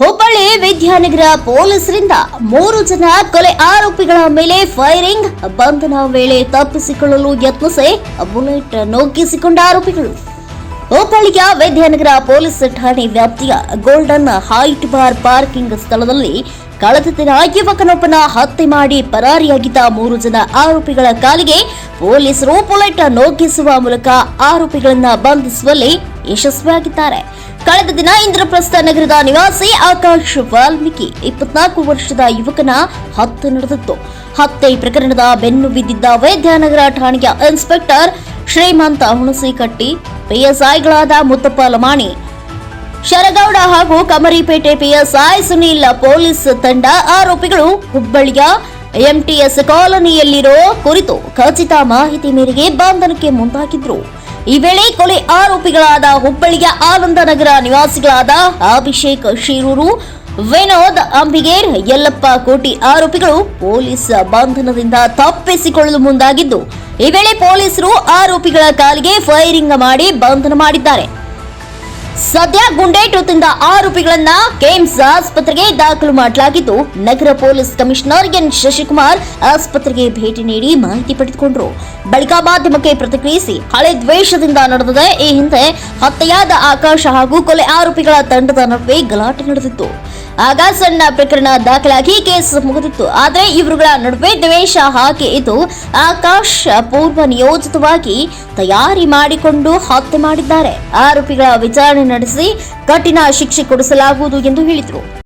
ಹುಬ್ಬಳ್ಳಿ ವಿದ್ಯಾನಗರ ಪೊಲೀಸರಿಂದ ಮೂರು ಜನ ಕೊಲೆ ಆರೋಪಿಗಳ ಮೇಲೆ ಫೈರಿಂಗ್, ಬಂಧನ ವೇಳೆ ತಪ್ಪಿಸಿಕೊಳ್ಳಲು ಯತ್ನಿಸಿ ಬುಲೆಟ್ ನೋಗಿಸಿಕೊಂಡ ಆರೋಪಿಗಳು. ಹುಬ್ಬಳ್ಳಿಯ ವಿದ್ಯಾನಗರ ಪೊಲೀಸ್ ಠಾಣೆ ವ್ಯಾಪ್ತಿಯ ಗೋಲ್ಡನ್ ಹೈಟ್ ಬಾರ್ ಪಾರ್ಕಿಂಗ್ ಸ್ಥಳದಲ್ಲಿ ಕಳೆದ ದಿನ ಯುವಕನೊಬ್ಬನ ಹತ್ಯೆ ಮಾಡಿ ಪರಾರಿಯಾಗಿದ್ದ ಮೂರು ಜನ ಆರೋಪಿಗಳ ಕಾಲಿಗೆ ಪೊಲೀಸರು ಬುಲೆಟ್ ನೋಗಿಸುವ ಮೂಲಕ ಆರೋಪಿಗಳನ್ನು ಬಂಧಿಸುವಲ್ಲಿ ಯಶಸ್ವಿಯಾಗಿದ್ದಾರೆ. ಕಳೆದ ದಿನ ಇಂದ್ರಪ್ರಸ್ಥ ನಗರದ ನಿವಾಸಿ ಆಕಾಶ್ ವಾಲ್ಮೀಕಿ ಇಪ್ಪತ್ನಾಲ್ಕು ವರ್ಷದ ಯುವಕನ ಹತ್ಯೆ ನಡೆದಿತ್ತು. ಹತ್ಯೆ ಪ್ರಕರಣದ ಬೆನ್ನು ಬಿದ್ದಿದ್ದ ವೈದ್ಯನಗರ ಠಾಣೆಯ ಇನ್ಸ್ಪೆಕ್ಟರ್ ಶ್ರೀಮಂತ ಹುಣಸಿಕಟ್ಟಿ, ಪಿಎಸ್ಐಗಳಾದ ಮುತ್ತಪ್ಪ ಲಮಾಣಿ, ಶರಗೌಡ ಹಾಗೂ ಕಮರಿಪೇಟೆ ಪಿಎಸ್ಐ ಸುನೀಲ್ ಪೊಲೀಸ್ ತಂಡ ಆರೋಪಿಗಳು ಹುಬ್ಬಳ್ಳಿಯ ಎಂಟಿಎಸ್ ಕಾಲೋನಿಯಲ್ಲಿರೋ ಕುರಿತು ಖಚಿತ ಮಾಹಿತಿ ಮೇರೆಗೆ ಬಂಧನಕ್ಕೆ ಮುಂದಾಗಿದ್ರು. ಈ ವೇಳೆ ಕೊಲೆ ಆರೋಪಿಗಳಾದ ಹುಬ್ಬಳ್ಳಿಯ ಆನಂದನಗರ ನಿವಾಸಿಗಳಾದ ಅಭಿಷೇಕ್ ಶಿರೂರು, ವಿನೋದ್ ಅಂಬಿಗೇರ್, ಯಲ್ಲಪ್ಪ ಕೋಟಿ ಆರೋಪಿಗಳು ಪೊಲೀಸ್ ಬಂಧನದಿಂದ ತಪ್ಪಿಸಿಕೊಳ್ಳಲು ಮುಂದಾಗಿದ್ದು, ಈ ವೇಳೆ ಪೊಲೀಸರು ಆರೋಪಿಗಳ ಕಾಲಿಗೆ ಫೈರಿಂಗ್ ಮಾಡಿ ಬಂಧನ ಮಾಡಿದ್ದಾರೆ. ಸದ್ಯ ಗುಂಡೇಟು ತಿಂದ ಆರೋಪಿಗಳನ್ನ ಕೇಮ್ಸ್ ಆಸ್ಪತ್ರೆಗೆ ದಾಖಲು ಮಾಡಲಾಗಿದ್ದು, ನಗರ ಪೊಲೀಸ್ ಕಮಿಷನರ್ ಎನ್ ಶಶಿಕುಮಾರ್ ಆಸ್ಪತ್ರೆಗೆ ಭೇಟಿ ನೀಡಿ ಮಾಹಿತಿ ಪಡೆದುಕೊಂಡರು. ಬಳಿಕ ಮಾಧ್ಯಮಕ್ಕೆ ಪ್ರತಿಕ್ರಿಯಿಸಿ, ಹಳೆ ದ್ವೇಷದಿಂದ ನಡೆದಿದೆ. ಈ ಹಿಂದೆ ಹತ್ಯೆಯಾದ ಆಕಾಶ ಹಾಗೂ ಕೊಲೆ ಆರೋಪಿಗಳ ತಂಡದ ನಡುವೆ ಗಲಾಟೆ ನಡೆದಿತ್ತು. ಆಗ ಸಣ್ಣ ಪ್ರಕರಣ ದಾಖಲಾಗಿ ಕೇಸ್ ಮುಗಿದಿತ್ತು. ಆದರೆ ಇವರುಗಳ ನಡುವೆ ದ್ವೇಷ ಹಾಕಿ ಇದು ಆಕಾಶ್ ಪೂರ್ವ ನಿಯೋಜಿತವಾಗಿ ತಯಾರಿ ಮಾಡಿಕೊಂಡು ಹತ್ಯೆ ಮಾಡಿದ್ದಾರೆ. ಆರೋಪಿಗಳ ವಿಚಾರಣೆ ನಡೆಸಿ ಕಠಿಣ ಶಿಕ್ಷೆ ಕೊಡಿಸಲಾಗುವುದು ಎಂದು ಹೇಳಿದರು.